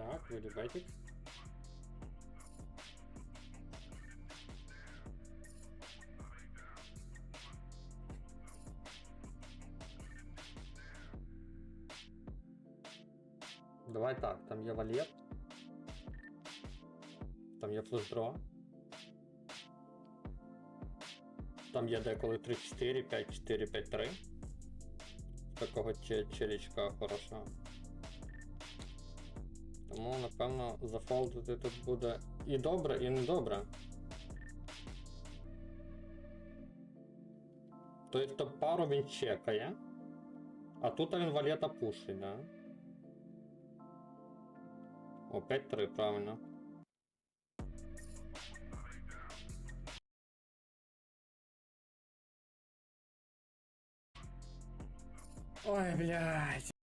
Так, бетік. Давай так, там є валет. Там є флешдро. Там є деколи 3-4, 5-4, 5-3. Такого че- челічка хорошого. Тому, напевно, зафолдити тут буде і добре, і недобре. Тобто пару він чекає, а тут він валета пушить, да? О, 5-3, правильно. Ой, блядь.